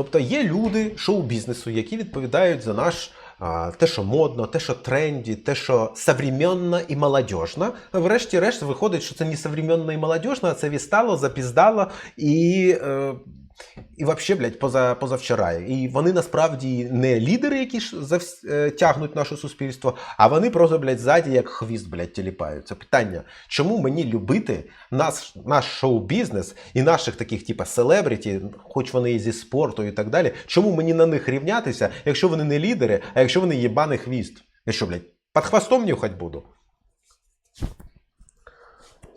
Тобто є люди шоу-бізнесу, які відповідають за наш те, що модно, те, що тренді, те, що современно і молодежно. Врешті-решт виходить, що це не современно і молодежно, а це відстало, запіздало і. Е, і взагалі, блядь, поза, позавчора. І вони насправді не лідери, які ж е, тягнуть наше суспільство, а вони просто, блядь, ззаді як хвіст, блядь, тіліпають. Це питання, чому мені любити наш, наш шоу-бізнес і наших таких, типа, селебріті, хоч вони і зі спорту і так далі, чому мені на них рівнятися, якщо вони не лідери, а якщо вони єбаний хвіст? Я що, блядь, під хвостом нюхать буду?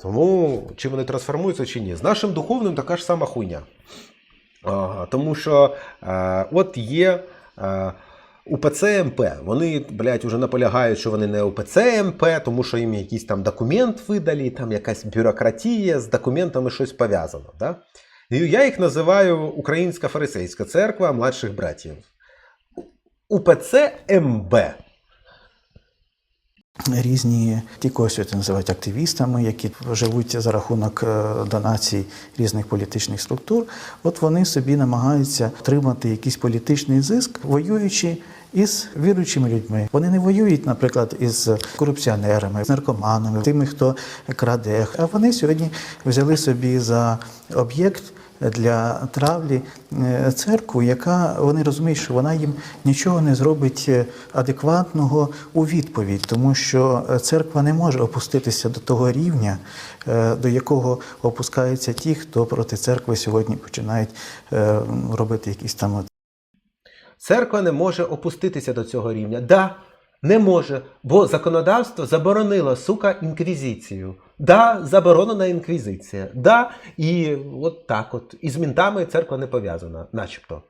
Тому чи вони трансформуються, чи ні. З нашим духовним така ж сама хуйня. Тому що е, от є е, УПЦ МП. Вони, блядь, вже наполягають, що вони не УПЦ МП, тому що їм якийсь там документ видали, там якась бюрократія, з документами щось пов'язано. Да? Я їх називаю Українська фарисейська церква младших братів. УПЦ МБ. Різні ті, кого називають активістами, які живуть за рахунок е, донацій різних політичних структур. От вони собі намагаються отримати якийсь політичний зиск, воюючи із віруючими людьми. Вони не воюють, наприклад, із корупціонерами, з наркоманами, тими, хто краде. А вони сьогодні взяли собі за об'єкт для травлі е, церкву, яка вони розуміють, що вона їм нічого не зробить е, адекватного у відповідь, тому що е, церква не може опуститися до того рівня, до якого опускаються ті, хто проти церкви сьогодні починають робити якісь там Церква не може опуститися до цього рівня. Да, не може, бо законодавство заборонило, сука, інквізицію. Да, заборонена інквізиція. Да, і от так от. І з мінтами церква не пов'язана, начебто.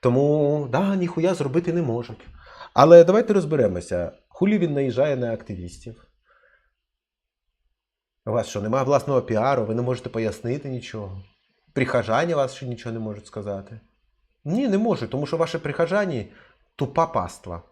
Тому, да, ніхуя зробити не можуть. Але давайте розберемося. Хулі він наїжджає на активістів. У вас що, немає власного піару, ви не можете пояснити нічого. Прихожані вас ще нічого не можуть сказати. Ні, не можуть, тому що ваші прихожані тупа паства.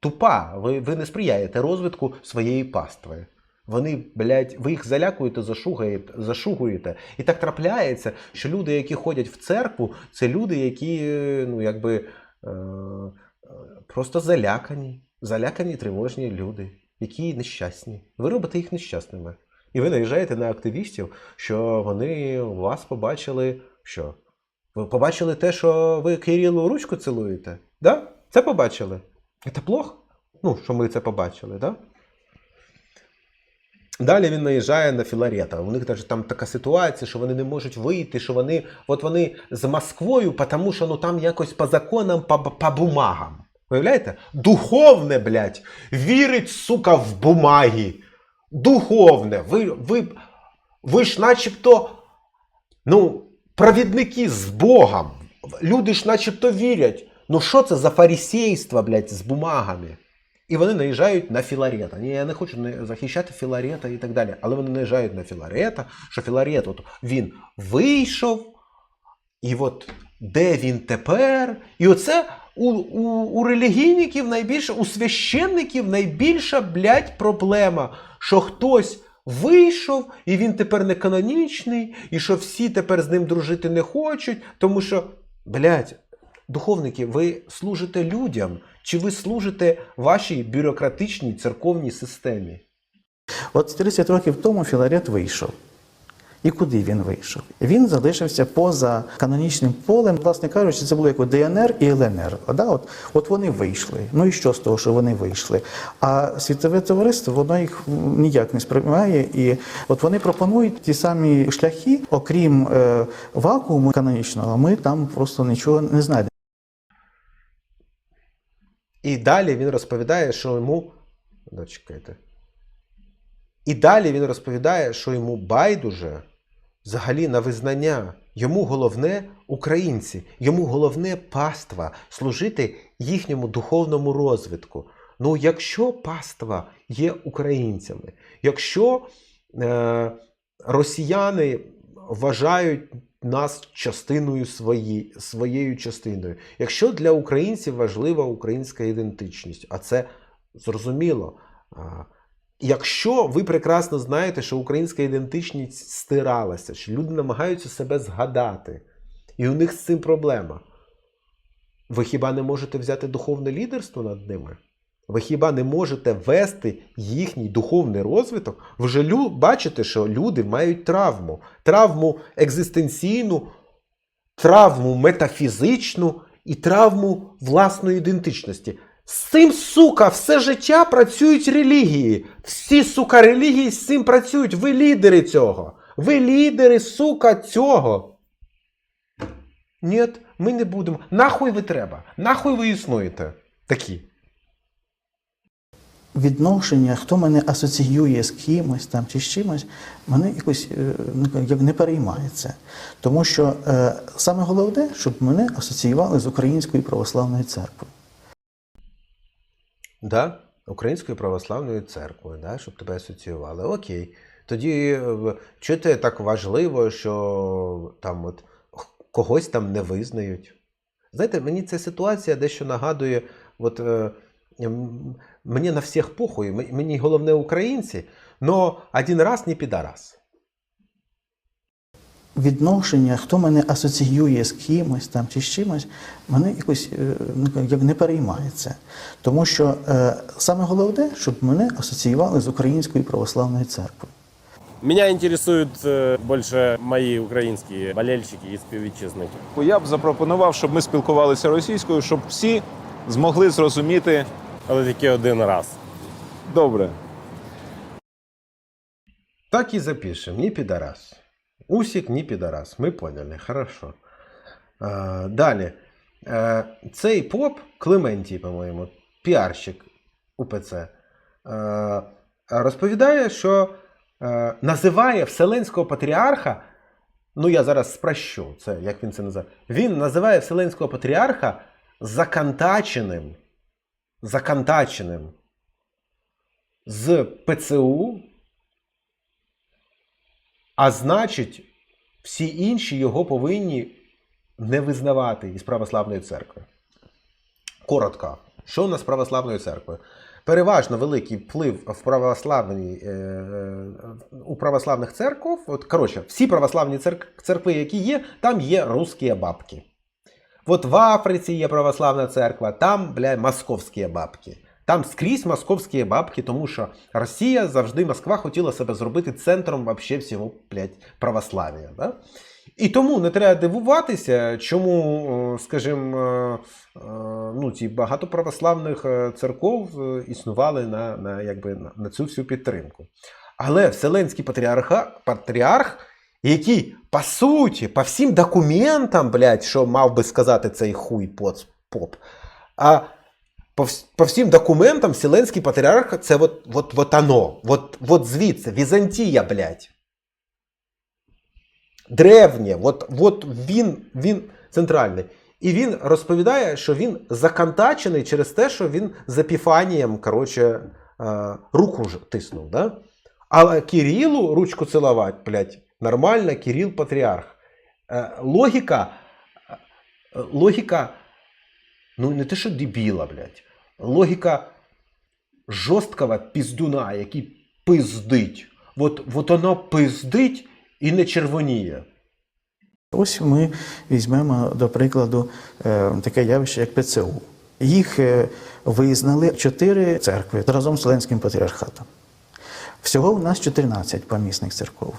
Тупа. Ви, ви не сприяєте розвитку своєї пастви. Вони, блядь, ви їх залякуєте, зашугаєте, зашугуєте. І так трапляється, що люди, які ходять в церкву, це люди, які, е, ну, якби, е, е, просто залякані. Залякані тривожні люди, які нещасні. Ви робите їх нещасними. І ви наїжджаєте на активістів, що вони вас побачили, що? Ви побачили те, що ви Кирилу ручку цілуєте? Да? Це побачили? Це плохо? Ну, що ми це побачили, да? Далі він наїжджає на Філарета. У них навіть там така ситуація, що вони не можуть вийти, що вони, от вони з Москвою, тому що ну, там якось по законам, по, по бумагам. Уявляєте? Духовне, блядь, вірить, сука, в бумаги. Духовне. Ви, ви, ви ж начебто, ну, провідники з Богом. Люди ж начебто вірять. Ну що це за фарисейство, блядь, з бумагами? І вони наїжджають на Філарета. Ні, я не хочу захищати Філарета і так далі. Але вони наїжджають на Філарета, що Філарет, от він вийшов, і от де він тепер? І оце у, у, у релігійників найбільше, у священників найбільша, блядь, проблема, що хтось вийшов, і він тепер не канонічний, і що всі тепер з ним дружити не хочуть, тому що, блядь, духовники, ви служите людям, чи ви служите вашій бюрократичній церковній системі? От 30 років тому Філарет вийшов. І куди він вийшов? Він залишився поза канонічним полем. Власне кажучи, це було як ДНР і ЛНР. Да? От, от вони вийшли. Ну і що з того, що вони вийшли? А світове товариство воно їх ніяк не сприймає. І от вони пропонують ті самі шляхи, окрім е, вакууму канонічного, ми там просто нічого не знайдемо. І далі він розповідає, що йому. Ну, чекайте. І далі він розповідає, що йому байдуже взагалі на визнання. Йому головне українці, йому головне паства служити їхньому духовному розвитку. Ну, якщо паства є українцями, якщо е, росіяни вважають нас частиною свої, своєю частиною, якщо для українців важлива українська ідентичність, а це зрозуміло. Якщо ви прекрасно знаєте, що українська ідентичність стиралася, що люди намагаються себе згадати, і у них з цим проблема. Ви хіба не можете взяти духовне лідерство над ними? Ви хіба не можете вести їхній духовний розвиток? Ви же лю- бачите, що люди мають травму. Травму екзистенційну, травму метафізичну і травму власної ідентичності. З цим, сука, все життя працюють релігії. Всі, сука, релігії з цим працюють. Ви лідери цього. Ви лідери, сука, цього. Ні, ми не будемо. Нахуй ви треба? Нахуй ви існуєте? Такі. Відношення, хто мене асоціює з кимось там чи з чимось, мене якось е, ну, не переймає це. Тому що е, саме головне, щоб мене асоціювали з Українською православною церквою. Да? Українською православною церквою, да? щоб тебе асоціювали. Окей. Тоді е, це так важливо, що там от когось там не визнають? Знаєте, мені ця ситуація дещо нагадує, от, е, мені на всіх похуй, мені головне українці, но один раз не підарас. Відношення, хто мене асоціює з кимось там чи з чимось, мене якось е, ну, як не переймає це. Тому що е, саме головне, щоб мене асоціювали з Українською православною церквою. Меня интересуют э, больше мои украинские болельщики и співвітчизники. Я б запропонував, щоб ми спілкувалися російською, щоб всі змогли зрозуміти Але тільки один раз. добре. Так и запишем, не пидорас. Усик не пидорас. Ми поняли, хорошо. А, далі. Е, цей поп Клементій, по-моєму, піарщик УПЦ, е, розповідає, що е, називає Вселенського патріарха. Ну, я зараз спрощу, це, як він це називає. Він називає Вселенського патріарха закантаченим. Закантаченим з ПЦУ а значить, всі інші його повинні не визнавати із православної церкви. Коротко, що у нас з православною церквою? Переважно великий вплив в православній, е, е, у православних церков. От, коротше, всі православні церкви, які є, там є русські бабки. От в Африці є православна церква, там, бля, московські бабки. Там скрізь московські бабки, тому що Росія завжди Москва хотіла себе зробити центром вообще всього, блядь, православ'я. Да? І тому не треба дивуватися, чому, е, скажімо, е, е, ну, ті багато православних церков існували на, на, якби, на цю всю підтримку. Але Вселенський патріарха, патріарх, який, по суті, по всім документам, блядь, що мав би сказати цей хуй поп, а по, всім документам Вселенський патріарх це от, от, от оно. От, от звідси, Візантія, блядь. Древнє, от, от він, він центральний. І він розповідає, що він закантачений через те, що він з Епіфанієм, коротше, е, руку тиснув. Да? Але Кирилу ручку цілувати, блядь, нормально, Кирил патріарх. Е, логіка, е, логіка, ну не те, що дебіла, блядь, логіка жорсткого піздуна, який пиздить. От, от воно пиздить і не червоніє. Ось ми візьмемо до прикладу е, таке явище, як ПЦУ. Їх визнали чотири церкви разом з Вселенським патріархатом. Всього у нас 14 помісних церков.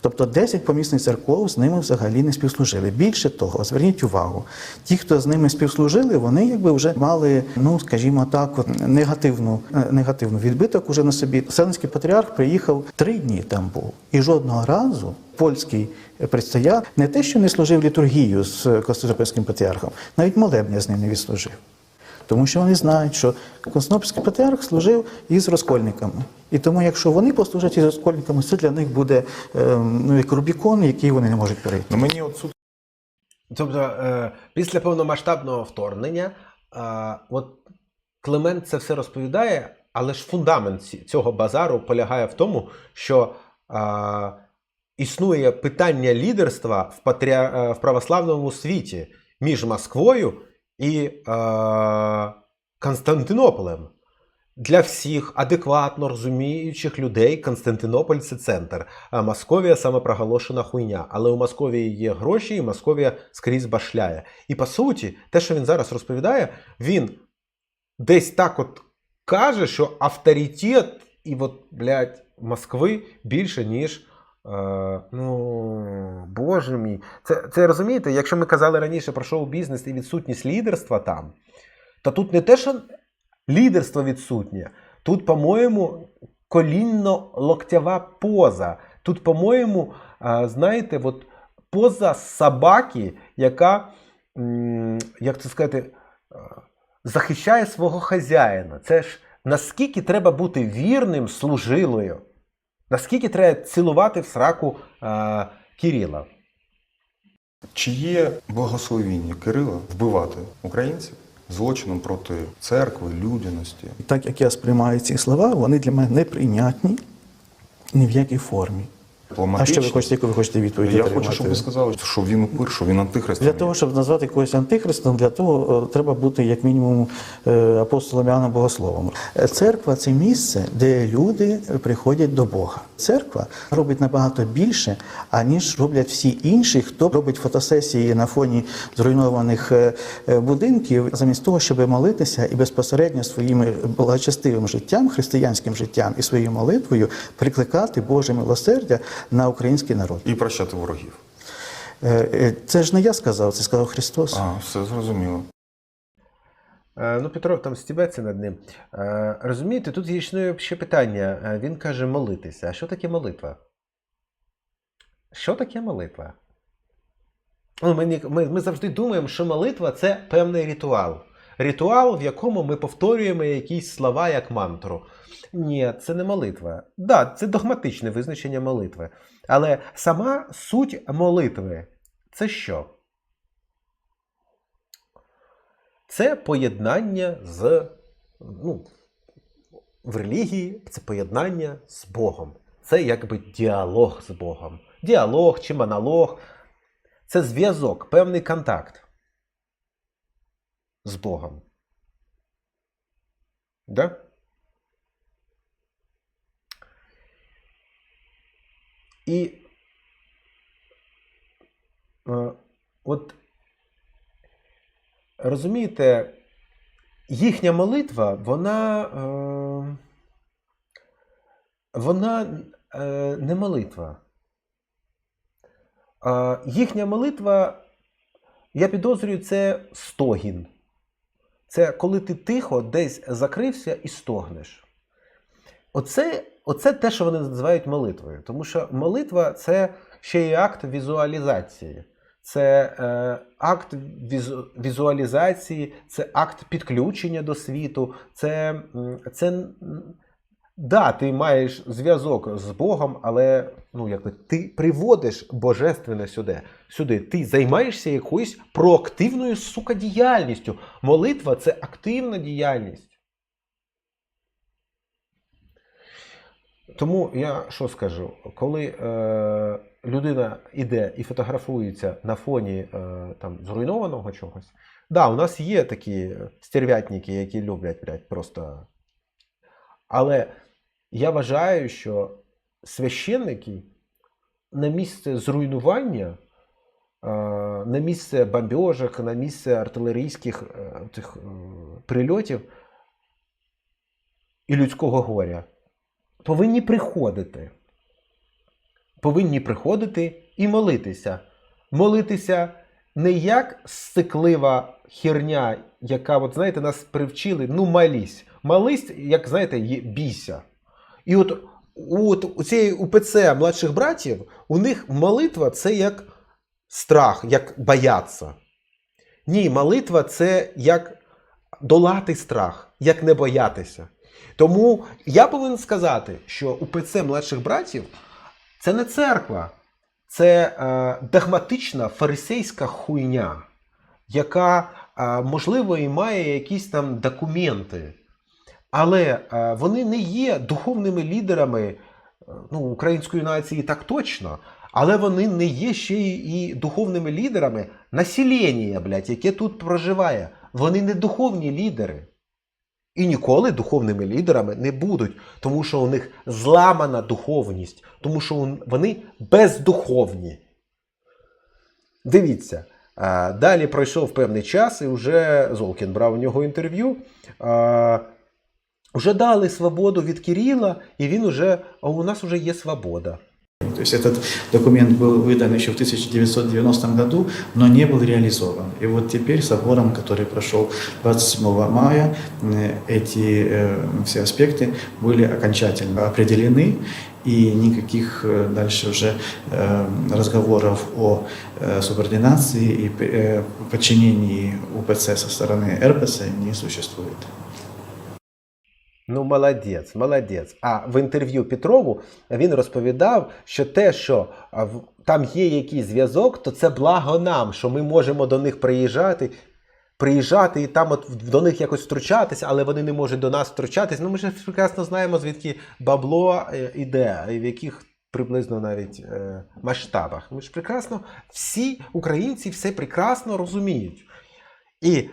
Тобто 10 помісних церков з ними взагалі не співслужили. Більше того, зверніть увагу, ті, хто з ними співслужили, вони якби вже мали, ну скажімо так, негативну, е, негативну відбиток уже на собі. Вселенський патріарх приїхав три дні там був, і жодного разу польський предстояр не те, що не служив літургію з Константинопольським патріархом, навіть молебня з ним не відслужив. Тому що вони знають, що Константинопольський патріарх служив із розкольниками. І тому, якщо вони послужать із розкольниками, це для них буде ем, ну, як Рубікон, який вони не можуть перейти. Ну мені от Тобто, е, після повномасштабного вторгнення, е, от Климент це все розповідає, але ж фундамент цього базару полягає в тому, що е, існує питання лідерства в православному світі між Москвою і е, Константинополем. Для всіх адекватно розуміючих людей Константинополь це центр. А Московія саме проголошена хуйня. Але у Московії є гроші, і Московія скрізь башляє. І по суті, те, що він зараз розповідає, він десь так от каже, що авторитет і от, блядь, Москви більше, ніж. Е, ну, боже мій. Це, це розумієте, якщо ми казали раніше про шоу-бізнес і відсутність лідерства там, то тут не те, що лідерство відсутнє, тут, по-моєму, колінно-локтєва поза. Тут, по-моєму, е, знаєте, от поза собаки, яка, як це сказати, е, захищає свого хазяїна. Це ж наскільки треба бути вірним служилою, наскільки треба цілувати в сраку е, Кирила. Чи є благословіння Кирила вбивати українців злочином проти церкви, людяності? І так як я сприймаю ці слова, вони для мене неприйнятні ні в якій формі. А що ви хочете, яку ви хочете відповідь? Я хочу, щоб ви сказали, що він упир, що він антихрист. Для того, щоб назвати когось антихристом, для того е, треба бути як мінімум е, апостолом Іоанном Богословом. Е, Церква це місце, де люди приходять до Бога. Церква робить набагато більше, аніж роблять всі інші, хто робить фотосесії на фоні зруйнованих будинків, замість того, щоб молитися і безпосередньо своїм благочестивим життям, християнським життям і своєю молитвою прикликати Боже милосердя на український народ. І прощати ворогів. Е, е, Це ж не я сказав, це сказав Христос. А, все зрозуміло. Е, Ну, Петров там стібеться над ним. Розумієте, тут є існує ще питання. Він каже молитися. А що таке молитва? Що таке молитва? Ну, ми, ми, ми завжди думаємо, що молитва це певний ритуал. Ритуал, в якому ми повторюємо якісь слова як мантру. Ні, це не молитва. Так, да, це догматичне визначення молитви. Але сама суть молитви це що? Це поєднання з ну, в релігії це поєднання з Богом. Це якби діалог з Богом. Діалог чи монолог. Це зв'язок, певний контакт з Богом. Да? І е, от розумієте, їхня молитва, вона, е, вона е, не молитва. Їхня молитва, я підозрюю, це стогін. Це коли ти тихо десь закрився і стогнеш. Оце, оце те, що вони називають молитвою. Тому що молитва це ще й акт візуалізації. Це е, акт візу, візуалізації, це акт підключення до світу. Це, це да, ти маєш зв'язок з Богом, але ну, якби, ти приводиш божественне сюди. сюди. Ти займаєшся якоюсь проактивною сука діяльністю. Молитва це активна діяльність. Тому я що скажу, коли е, людина іде і фотографується на фоні е, там, зруйнованого чогось, да, у нас є такі стерв'ятники, які люблять блядь, просто. Але я вважаю, що священники на місце зруйнування, е, на місце бомбежок, на місце артилерійських е, тих, е, прильотів і людського горя повинні приходити. Повинні приходити і молитися. Молитися не як сциклива херня, яка, от, знаєте, нас привчили, ну молись. Молись, як знаєте, є- бійся. І от от у цієї УПЦ младших братів, у них молитва це як страх, як бояться. Ні, молитва це як долати страх, як не боятися. Тому я повинен сказати, що УПЦ младших братів це не церква, це е, догматична фарисейська хуйня, яка, е, можливо, і має якісь там документи. Але е, вони не є духовними лідерами е, ну, української нації так точно, але вони не є ще і духовними лідерами населення, блядь, яке тут проживає. Вони не духовні лідери. І ніколи духовними лідерами не будуть, тому що у них зламана духовність, тому що вони бездуховні. Дивіться. Далі пройшов певний час, і вже Золкін брав у нього інтерв'ю. Вже дали свободу від Кирила, і він уже, а у нас вже є свобода. То есть этот документ был выдан еще в 1990 году, но не был реализован. И вот теперь собором, который прошел 27 мая, э, эти э, все аспекты были окончательно определены, и никаких э, дальше уже разговоров о субординации и подчинении УПЦ со стороны РПЦ не существует. Ну, молодець, молодець. А в інтерв'ю Петрову він розповідав, що те, що там є якийсь зв'язок, то це благо нам, що ми можемо до них приїжджати, приїжджати і там от до них якось втручатися, але вони не можуть до нас втручатися. Ну, ми ж прекрасно знаємо, звідки бабло е, іде, і в яких приблизно навіть е, масштабах. Ми ж прекрасно, всі українці все прекрасно розуміють. І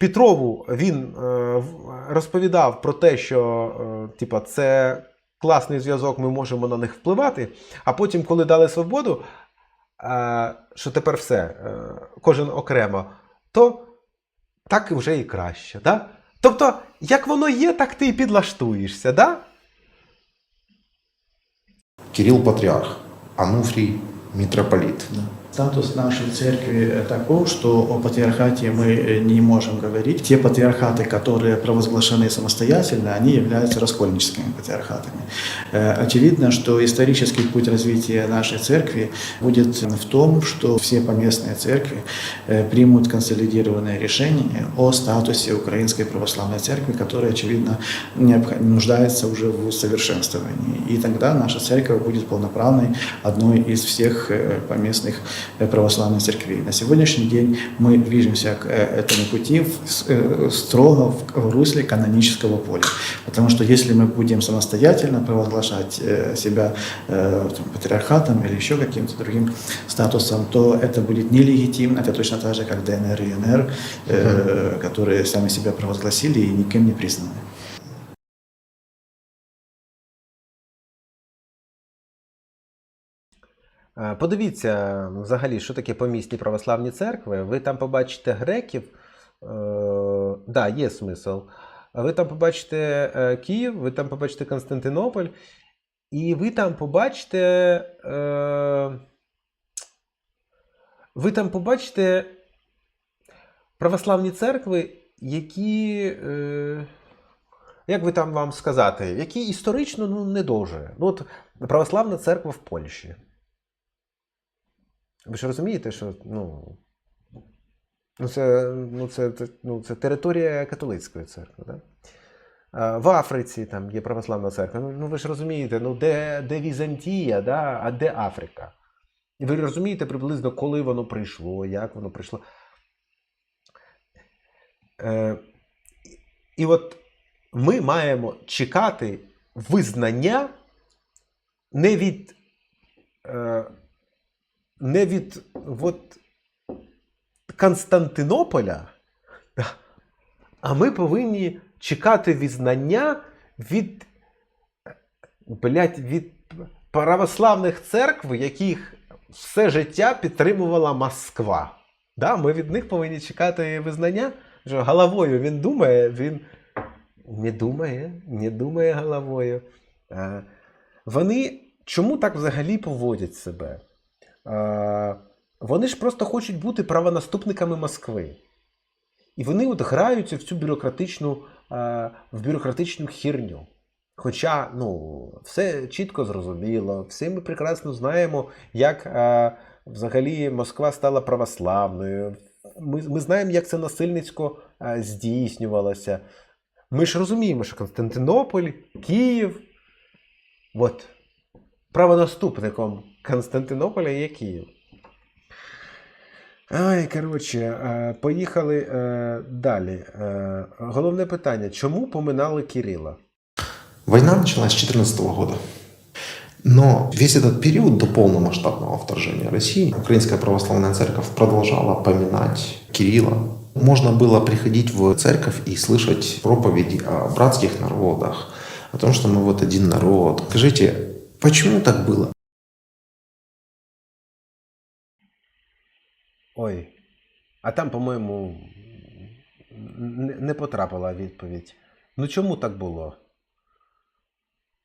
Петрову він е, розповідав про те, що е, типа, це класний зв'язок, ми можемо на них впливати. А потім, коли дали свободу, е, що тепер все, е, кожен окремо, то так вже і краще. Да? Тобто, як воно є, так ти і підлаштуєшся. Да? Кирилл патриарх, Ануфрий митрополит. Да. Статус нашей церкви э, таков, что о патриархате мы э, не можем говорить. Те патриархаты, которые провозглашены самостоятельно, они являются раскольническими патриархатами. Э, Очевидно, что исторический путь развития нашей церкви будет в том, что все поместные церкви примут консолидированное решение о статусе Украинской Православной Церкви, которая, очевидно, нуждается уже в усовершенствовании. И тогда наша церковь будет полноправной, одной из всех поместных э, православных церквей. На сегодняшний день мы движемся к э, этому пути в- с- э, строго в- в русле канонического поля. Потому что если мы будем самостоятельно провозглашать э, себя э, там, патриархатом или еще каким-то другим статусом, то это будет нелегитимно. Это точно так же, как ДНР и НР, э, которые сами себя провозгласили и никем не признаны. Подивіться взагалі, що таке помісні православні церкви. Ви там побачите греків. Е, да, є смисл. Ви там побачите е, Київ, ви там побачите Константинополь, і ви там побачите. Е, ви там побачите православні церкви, які. Е, як би там вам сказати, які історично ну, не дуже. Ну, от православна церква в Польщі. Ви ж розумієте, що ну, ну, це, ну, це, ну, це територія католицької церкви. Да? В Африці там є православна церква. Ну, ну ви ж розумієте, ну, де, де Візантія, да? а де Африка? І ви розумієте приблизно, коли воно прийшло, як воно прийшло. Е, і от ми маємо чекати визнання не від. Е, не від от, Константинополя, а ми повинні чекати визнання від, блядь, від православних церкв, яких все життя підтримувала Москва. Да, ми від них повинні чекати визнання. Що головою він думає, він не думає, не думає головою. Вони чому так взагалі поводять себе? А, вони ж просто хочуть бути правонаступниками Москви. І вони от граються в цю бюрократичну, а, в бюрократичну херню. Хоча ну, все чітко зрозуміло, всі ми прекрасно знаємо, як взагалі Москва стала православною. Ми, ми знаємо, як це насильницько здійснювалося. Ми ж розуміємо, що Константинополь, Київ. От правонаступником Константинополя є Київ. Ай, коротше, е, поїхали е, далі. Е, Головне питання: чому поминали Кирила? Война началась с 2014 года. Но весь этот период до полномасштабного вторжения России Украинская Православная Церковь продолжала поминать Кирилла Можно было приходить в церковь и слышать проповеди о братских народах, о том, что мы вот один народ. Скажите, почему так было? Ой. А там, по-моєму, не, не потрапила відповідь. Ну чому так було?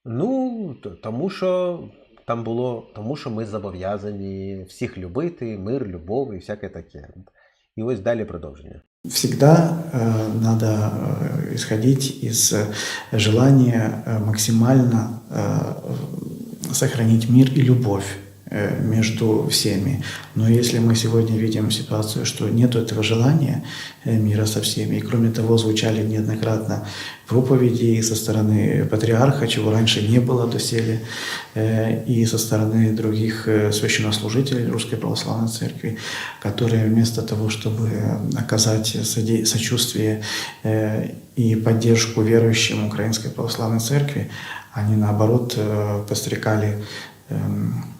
Ну, т- тому що там було, тому що ми зобов'язані всіх любити, мир, любов і всяке таке. І ось далі продовження. Всегда э, надо э, исходить из э, желания э, максимально э, сохранить мир и любовь между всеми. Но если мы сегодня видим ситуацию, что нет этого желания э, мира со всеми, и кроме того звучали неоднократно проповеди и со стороны патриарха, чего раньше не было доселе, э, и со стороны других э, священнослужителей Русской Православной Церкви, которые вместо того, чтобы оказать сочувствие э, и поддержку верующим Украинской Православной Церкви, они наоборот э, подстрекали эм,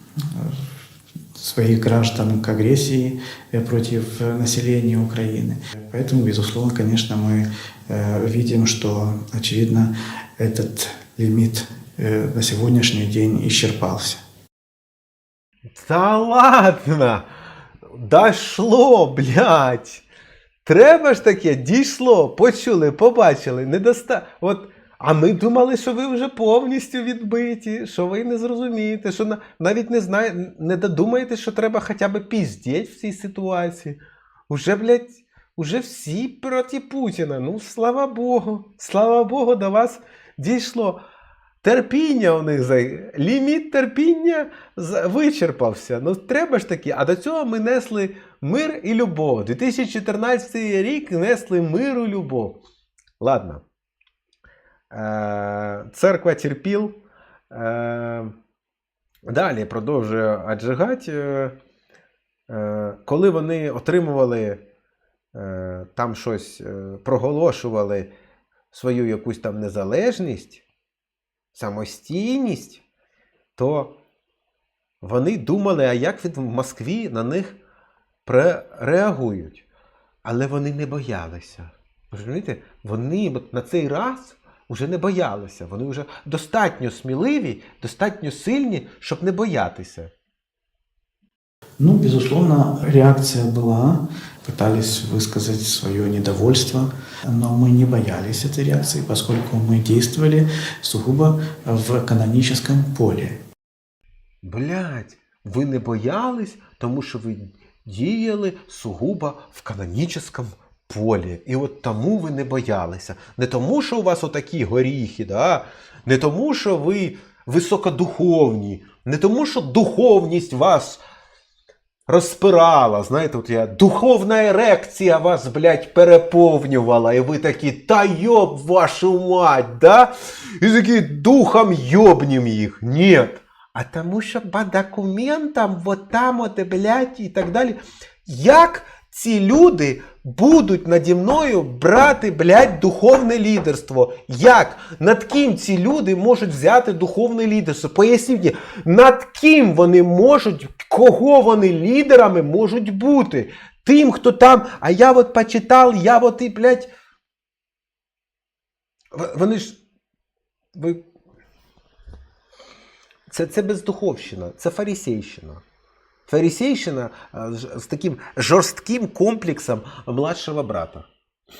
своих граждан к агрессии э, против э, населения Украины. Поэтому, безусловно, конечно, мы э, видим, что, очевидно, этот лимит э, на сегодняшний день исчерпался. Та ладно! Дошло, блядь! Треба ж таке, дійшло, почули, побачили, не доста. От, а ми думали, що ви вже повністю відбиті, що ви не зрозумієте, що навіть не знає, не додумаєте, що треба хоча б піздіть в цій ситуації. Уже, блядь, уже всі проти Путіна. Ну, слава Богу, слава Богу, до вас дійшло. Терпіння у них за ліміт терпіння вичерпався. Ну треба ж таки. А до цього ми несли мир і любов. 2014 рік несли мир і любов. Ладно. Е, церква терпіл. Е, далі продовжує аджигать. Е, коли вони отримували там щось, проголошували свою якусь там незалежність самостійність, то вони думали, а як від в Москві на них реагують. Але вони не боялися. Розумієте? Вони на цей раз вже не боялися. Вони вже достатньо сміливі, достатньо сильні, щоб не боятися. Ну, безусловно, реакция была, пытались высказать свое недовольство, но мы не боялись этой реакции, поскольку мы действовали сугубо в каноническом поле. Блять, ви не боялись, тому що ви діяли сугубо в канонічному полі. І от тому ви не боялися. Не тому, що у вас отакі горіхи, да? не тому, що ви високодуховні, не тому, що духовність вас розпирала. Знаєте, от я духовна ерекція вас, блядь, переповнювала, і ви такі, та йоб вашу мать, да? І такі духом йобнім їх. Ні. А тому що по документам, вот там, от, блядь, і так далі. Як ці люди будуть наді мною брати, блядь, духовне лідерство? Як? Над ким ці люди можуть взяти духовне лідерство? Поясніть мені, над ким вони можуть, кого вони лідерами можуть бути? Тим, хто там, а я от почитав, я от і, блядь. Вони ж. Ви це, це бездуховщина, це фарисейщина. Фарисейщина с таким жорстким комплексом младшего брата.